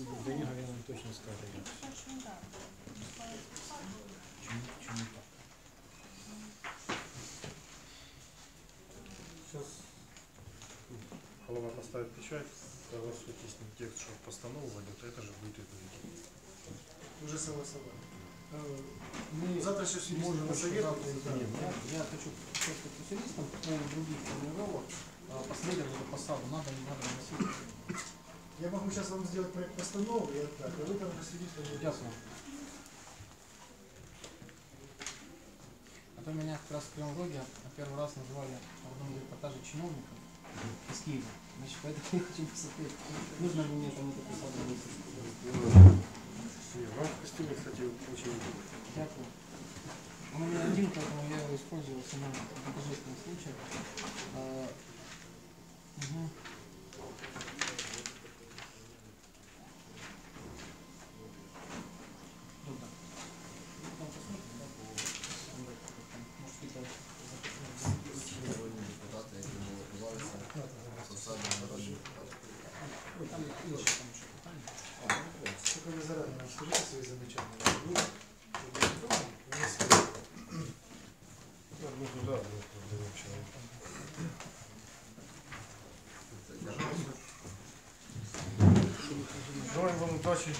Данила нам точно скажет. Ну, чему, чему так? Сейчас голова поставит печать, согласуйтесь на текст, что постанову войдет, а это же будет это. Уже согласовали. Э, мы завтра еще с юристом Я хочу просто с юристом по поводу других формулировок а посмотреть, по саду надо, не надо носить. Я могу сейчас вам сделать проект постановы и отдать, а вы там будете. Ясно. А то меня как раз в Роге первый раз называли в одном репортаже чиновником из Киева. Значит, поэтому я хочу посмотреть, нужно ли мне там носить. Не, вам костюм, кстати, очень удобно. Дякую. Он у меня один, поэтому я его использую в основном в божественных случаях. Туда, человека. Желаем вам удачи.